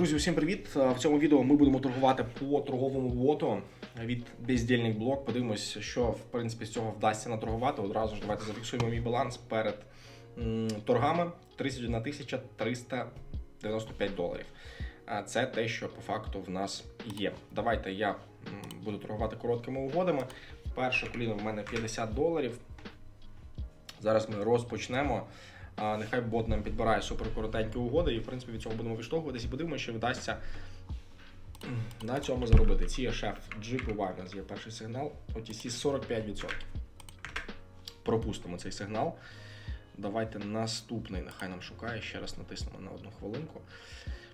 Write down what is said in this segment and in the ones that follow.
Друзі, усім привіт! В цьому відео ми будемо торгувати по торговому лоту від бездільник блок. Подивимось, що в принципі з цього вдасться наторгувати. Одразу ж давайте зафіксуємо мій баланс перед торгами 31 395 доларів. Це те, що по факту в нас є. Давайте я буду торгувати короткими угодами. Перше коліно в мене 50 доларів. Зараз ми розпочнемо. А, нехай бот нам підбирає суперкоротенькі угоди, і в принципі від цього будемо відштовхуватися і подивимося, що вдасться на цьому заробити. Ці шеф GPY у нас є перший сигнал. OTC 45%. Пропустимо цей сигнал. Давайте наступний, нехай нам шукає, ще раз натиснемо на одну хвилинку.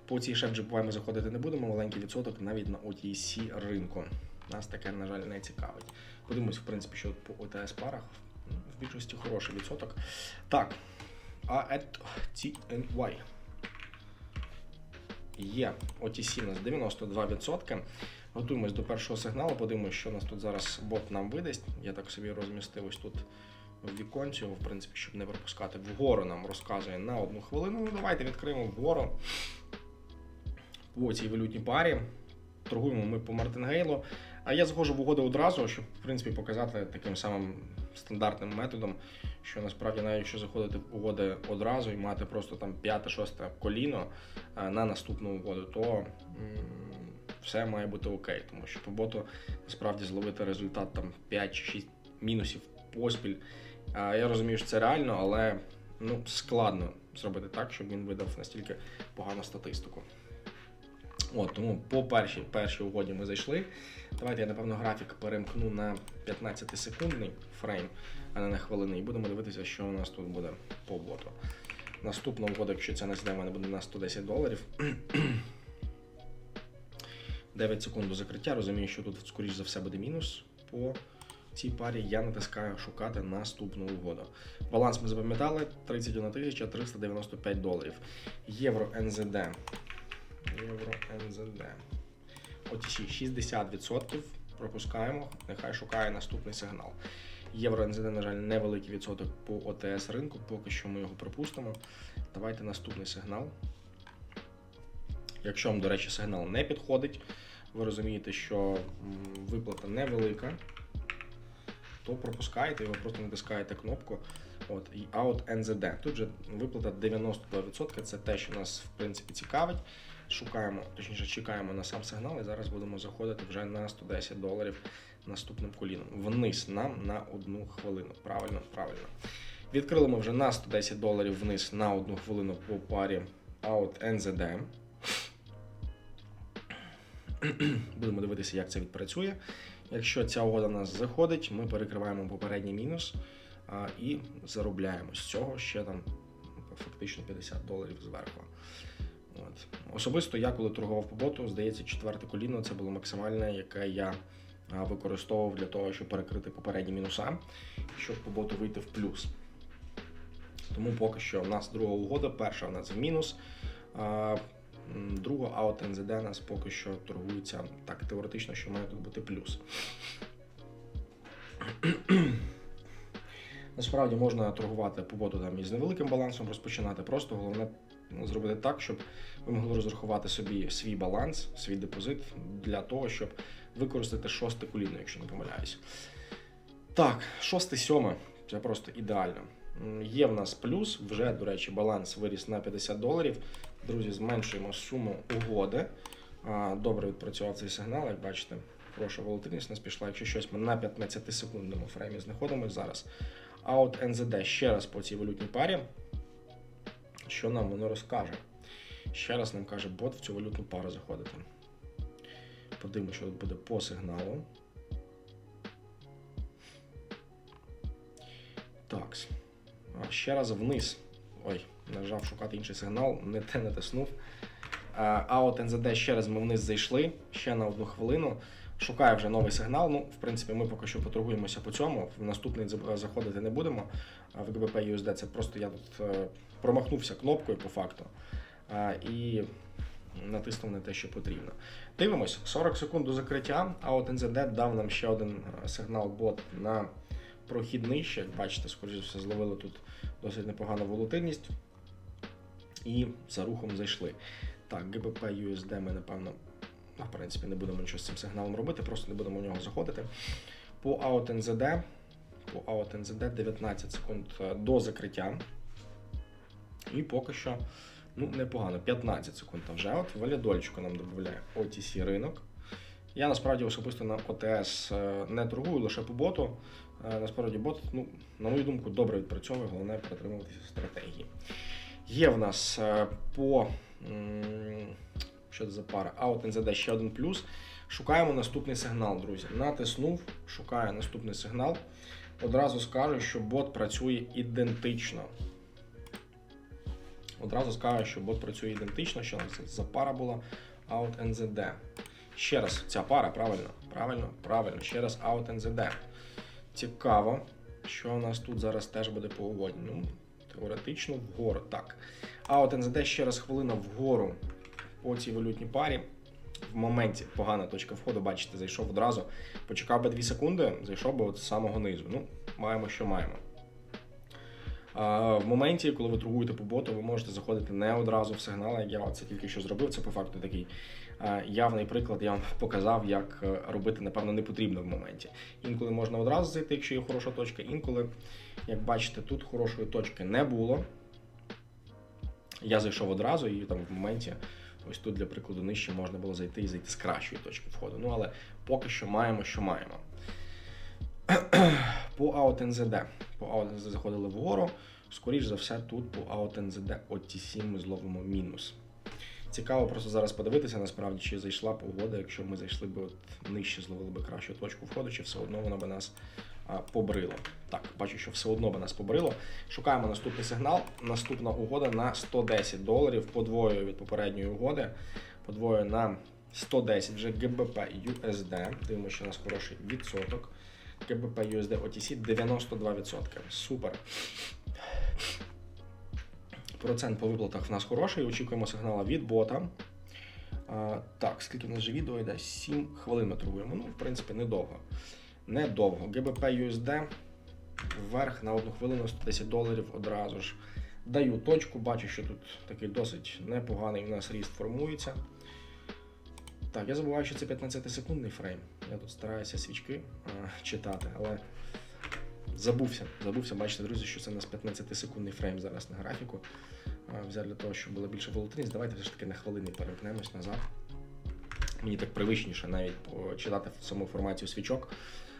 По цій шеф GPY ми заходити не будемо, маленький відсоток навіть на OTC ринку. Нас таке, на жаль, не цікавить. Подивимось, в принципі, що по OTS парах. В більшості хороший відсоток. Так, а TNY. Є OTC у нас 92%. Готуємось до першого сигналу, подивимось, що у нас тут зараз бот нам видасть. Я так собі розмістив ось тут в віконці, в принципі, щоб не пропускати. Вгору нам розказує на одну хвилину. Ну, давайте відкриємо вгору по цій валютній парі. Торгуємо ми по Мартингейлу. А я заходжу в угоду одразу, щоб в принципі показати таким самим стандартним методом, що насправді, навіть якщо заходити в угоди одразу і мати просто там п'яте-шосте коліно на наступну угоду, то все має бути окей. Тому що поботу насправді зловити результат там 5 чи 6 мінусів поспіль. Я розумію, що це реально, але ну, складно зробити так, щоб він видав настільки погану статистику. От, тому по першій, першій угоді ми зайшли. Давайте я, напевно, графік перемкну на 15-секундний фрейм, а не на хвилини, і будемо дивитися, що у нас тут буде по боту. Наступна угода, якщо це не в мене буде на 110 доларів. 9 секунд до закриття. Розумію, що тут, скоріш за все, буде мінус по цій парі. Я натискаю шукати наступну угоду. Баланс ми запам'ятали 31 395 доларів. Євро НЗД. Євро НЗД. OTC 60% пропускаємо, нехай шукає наступний сигнал. Євро НЗД, на жаль, невеликий відсоток по ОТС ринку, поки що ми його пропустимо. Давайте наступний сигнал. Якщо вам, до речі, сигнал не підходить, ви розумієте, що виплата невелика, то пропускаєте його, просто натискаєте кнопку. От, і Out NZD. Тут же виплата 92%, це те, що нас в принципі цікавить. Шукаємо, точніше, чекаємо на сам сигнал, і зараз будемо заходити вже на 110 доларів наступним коліном. Вниз нам на одну хвилину. Правильно, правильно. Відкрили ми вже на 110 доларів вниз на одну хвилину по парі Out NZD. Будемо дивитися, як це відпрацює. Якщо ця угода нас заходить, ми перекриваємо попередній мінус а, і заробляємо з цього ще там фактично 50 доларів зверху. От. Особисто я, коли торгував по боту, здається, четверте коліно це було максимальне, яке я використовував для того, щоб перекрити попередні мінуса, щоб по боту вийти в плюс. Тому поки що в нас друга угода, перша в нас в мінус. Друга аут НЗД нас поки що торгується так теоретично, що має тут бути плюс. Насправді можна торгувати по боту там із невеликим балансом, розпочинати. Просто головне зробити так, щоб ви могли розрахувати собі свій баланс, свій депозит для того, щоб використати шосте коліно, якщо не помиляюсь. Так, шосте, сьоме це просто ідеально. Є в нас плюс, вже, до речі, баланс виріс на 50 доларів. Друзі, зменшуємо суму угоди. Добре відпрацював цей сигнал, як бачите, хороша волатильність нас пішла. Якщо щось ми на 15-секундному фреймі знаходимося зараз. А от НЗД ще раз по цій валютній парі. Що нам воно розкаже? Ще раз нам каже бот в цю валютну пару заходити. Подивимося, що буде по сигналу. Так. Ще раз вниз. Ой, нажав шукати інший сигнал, не те натиснув. А от НЗД ще раз ми вниз зайшли, ще на одну хвилину. Шукаю вже новий сигнал. Ну, в принципі, ми поки що поторгуємося по цьому. В наступний заходити не будемо. В ГБП USD це просто я тут е, промахнувся кнопкою по факту. І натиснув не те, що потрібно. Дивимось, 40 секунд до закриття, а от НЗД дав нам ще один е, сигнал бот на прохід нижче. Як бачите, скоріше все, зловили тут досить непогану волатильність. І за рухом зайшли. Так, GBP USD ми, напевно, ну, в принципі, не будемо нічого з цим сигналом робити, просто не будемо в нього заходити. По AUT NZD, по AUT NZD 19 секунд е, до закриття. І поки що ну, непогано, 15 секунд. А вже от валідольчику нам додає OTC ринок. Я насправді особисто на ОТС е, не торгую лише по боту. Е, Насправді бот, ну, на мою думку, добре відпрацьовує, головне перетримуватися стратегії. Є в нас е, по що це за пара? Out NZD ще один плюс. Шукаємо наступний сигнал, друзі. Натиснув, шукаю наступний сигнал. Одразу скажу, що бот працює ідентично. Одразу скажу, що бот працює ідентично, що нас за пара була Out NZD. Ще раз, ця пара, правильно, правильно, правильно. Ще раз Out NZD. Цікаво, що у нас тут зараз теж буде по угоді. Ну, теоретично вгору. Так. Out NZD ще раз хвилина вгору по цій валютній парі. В моменті погана точка входу, бачите, зайшов одразу. Почекав би 2 секунди, зайшов би от з самого низу. Ну, маємо, що маємо. В моменті, коли ви торгуєте по боту, ви можете заходити не одразу в сигнал, як я це тільки що зробив. Це по факту такий явний приклад. Я вам показав, як е, робити, напевно, не потрібно в моменті. Інколи можна одразу зайти, якщо є хороша точка. Інколи, як бачите, тут хорошої точки не було. Я зайшов одразу і там в моменті, ось тут, для прикладу, нижче можна було зайти і зайти з кращої точки входу. Ну, але поки що маємо, що маємо. По AUTNZD. По AUTNZD заходили вгору. Скоріш за все, тут по AUTNZD OT7 ми зловимо мінус. Цікаво просто зараз подивитися, насправді, чи зайшла б угода, якщо ми зайшли б от нижче, зловили б кращу точку входу, чи все одно вона би нас а, побрила. Так, бачу, що все одно би нас побрило. Шукаємо наступний сигнал. Наступна угода на 110 доларів. Подвоюю від попередньої угоди. Подвоюю на 110 вже GBP USD. Дивимося, що у нас хороший відсоток. GBP USD OTC 92%. Супер. Процент по виплатах в нас хороший. Очікуємо сигнала від бота. А, так, скільки в нас же відео йде? 7 хвилин ми торгуємо. Ну, в принципі, недовго. Недовго. GBP USD вверх на одну хвилину 110 доларів одразу ж. Даю точку, бачу, що тут такий досить непоганий у нас ріст формується. Так, я забуваю, що це 15-секундний фрейм. Я тут стараюся свічки а, читати, але забувся. Забувся, бачите, друзі, що це у нас 15-секундний фрейм зараз на графіку. А, взяв для того, щоб була більша волатильність. Давайте все ж таки на хвилини перемкнемось назад. Мені так привичніше навіть почитати саму формацію свічок,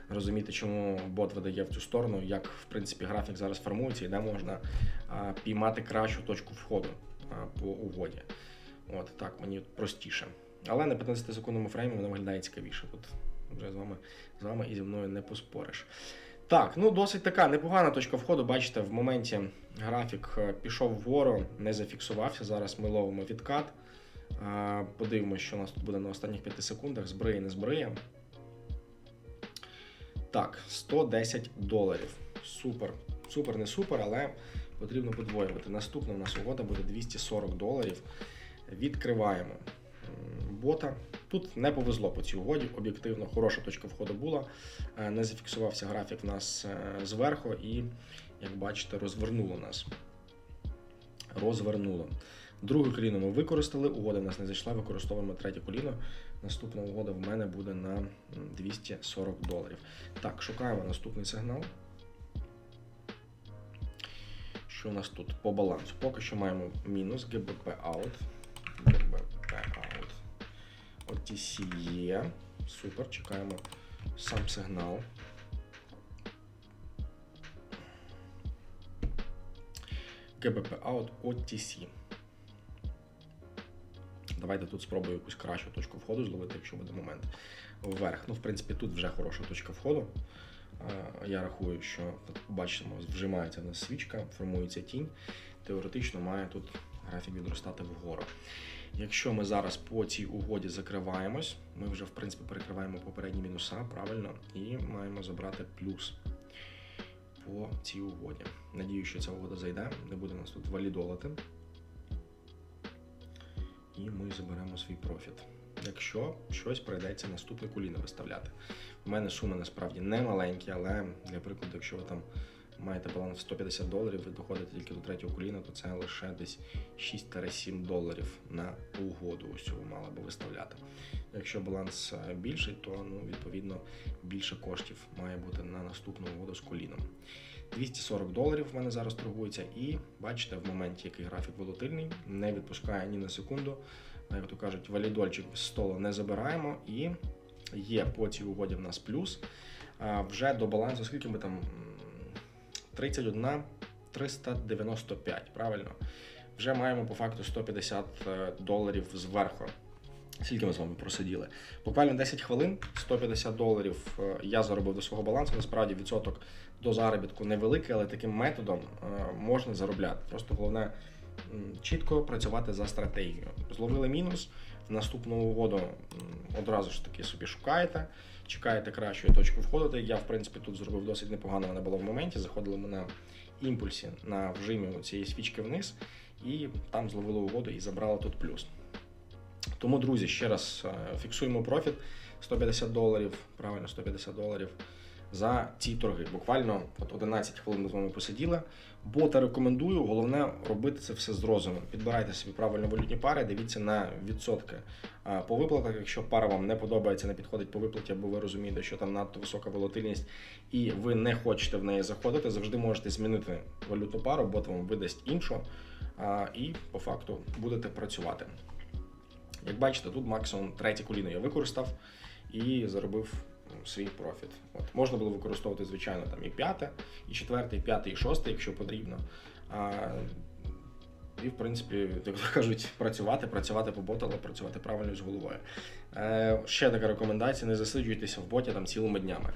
розуміти, чому бот видає в цю сторону, як в принципі графік зараз формується і де можна а, піймати кращу точку входу по угоді. От так мені простіше. Але на 15-секундному фреймі воно виглядає цікавіше. Тут вже з вами, з вами і зі мною не поспориш. Так, ну досить така непогана точка входу. Бачите, в моменті графік е, пішов вгору, не зафіксувався. Зараз ми ловимо відкат. Подивимося, що у нас тут буде на останніх 5 секундах. Збриє, не збриє. Так, 110 доларів. Супер. Супер, не супер, але потрібно подвоювати. Наступна у нас угода буде 240 доларів. Відкриваємо бота. Тут не повезло по цій угоді. Об'єктивно, хороша точка входу була. Е, Не зафіксувався графік нас е, зверху і, як бачите, розвернуло нас. Розвернуло. Друге коліно ми використали, угода в нас не зайшла, використовуємо третє коліно. Наступна угода в мене буде на 240 доларів. Так, шукаємо наступний сигнал. Що у нас тут по балансу? Поки що маємо мінус GBP out. GBP є. Супер, чекаємо сам сигнал. GBP out OTC. Давайте тут спробую якусь кращу точку входу зловити, якщо буде момент вверх. Ну, в принципі, тут вже хороша точка входу. Я рахую, що бачимо, вжимається в нас свічка, формується тінь. Теоретично має тут графік відростати вгору. Якщо ми зараз по цій угоді закриваємось, ми вже в принципі перекриваємо попередні мінуса, правильно, і маємо забрати плюс по цій угоді. Надію, що ця угода зайде, не буде нас тут валідолити. І ми заберемо свій профіт. Якщо щось прийдеться наступне коліно виставляти. У мене суми насправді не маленькі, але для прикладу, якщо ви там маєте баланс 150 доларів, ви доходите тільки до третього коліна, то це лише десь 6-7 доларів на угоду. Ось цього мали би виставляти. Якщо баланс е, більший, то ну, відповідно більше коштів має бути на наступну угоду з коліном. 240 доларів в мене зараз торгується, і бачите, в моменті, який графік волатильний, не відпускає ні на секунду. Як то кажуть, валідольчик з столу не забираємо, і є по цій угоді в нас плюс. А, Вже до балансу, скільки ми там 31 395, правильно? Вже маємо по факту 150 е, доларів зверху. Скільки ми з вами просиділи? Буквально 10 хвилин, 150 доларів е, я заробив до свого балансу. Насправді відсоток до заробітку невеликий, але таким методом е, можна заробляти. Просто головне чітко працювати за стратегією. Зловили мінус, наступну угоду одразу ж таки собі шукаєте, чекаєте кращої точки входу. Я, в принципі, тут зробив досить непогано, вона була в моменті. Заходили ми на імпульсі на вжимі цієї свічки вниз, і там зловили угоду і забрали тут плюс. Тому, друзі, ще раз е, фіксуємо профіт 150 доларів, правильно, 150 доларів за ці торги. Буквально от 11 хвилин ми з вами посиділи. Бота рекомендую. Головне робити це все з розумом. Підбирайте собі правильно валютні пари, дивіться на відсотки по виплатах. Якщо пара вам не подобається, не підходить по виплаті, або ви розумієте, що там надто висока волатильність, і ви не хочете в неї заходити, завжди можете змінити валютну пару, бот вам видасть іншу, і по факту будете працювати. Як бачите, тут максимум третє коліно я використав і заробив свій профіт. От. Можна було використовувати, звичайно, там і п'яте, і четверте, і п'яте, і шосте, якщо потрібно. А, і, в принципі, як кажуть, працювати, працювати по боту, працювати правильно з головою. Е, ще така рекомендація: не засиджуйтеся в боті там цілими днями.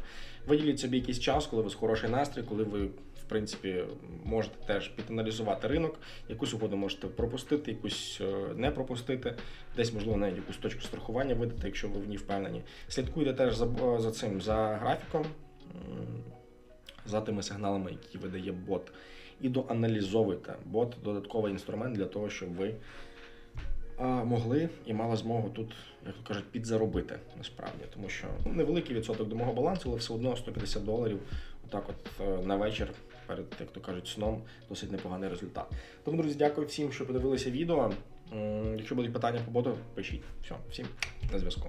Виділіть собі якийсь час, коли у вас хороший настрій, коли ви, принципі, можете теж піданалізувати ринок, якусь угоду можете пропустити, якусь е, не пропустити, десь, можливо, навіть якусь точку страхування видати, якщо ви в ній впевнені. Слідкуйте теж за, за цим, за графіком, за тими сигналами, які видає бот. І доаналізовуйте. Бот додатковий інструмент для того, щоб ви могли і мали змогу тут, як то кажуть, підзаробити насправді, тому що ну, невеликий відсоток до мого балансу, але все одно 150 доларів. Отак, от е, на вечір, перед як то кажуть, сном, досить непоганий результат. Тому, друзі, дякую всім, що подивилися відео. Якщо будуть питання по боту, пишіть. Все, всім на зв'язку.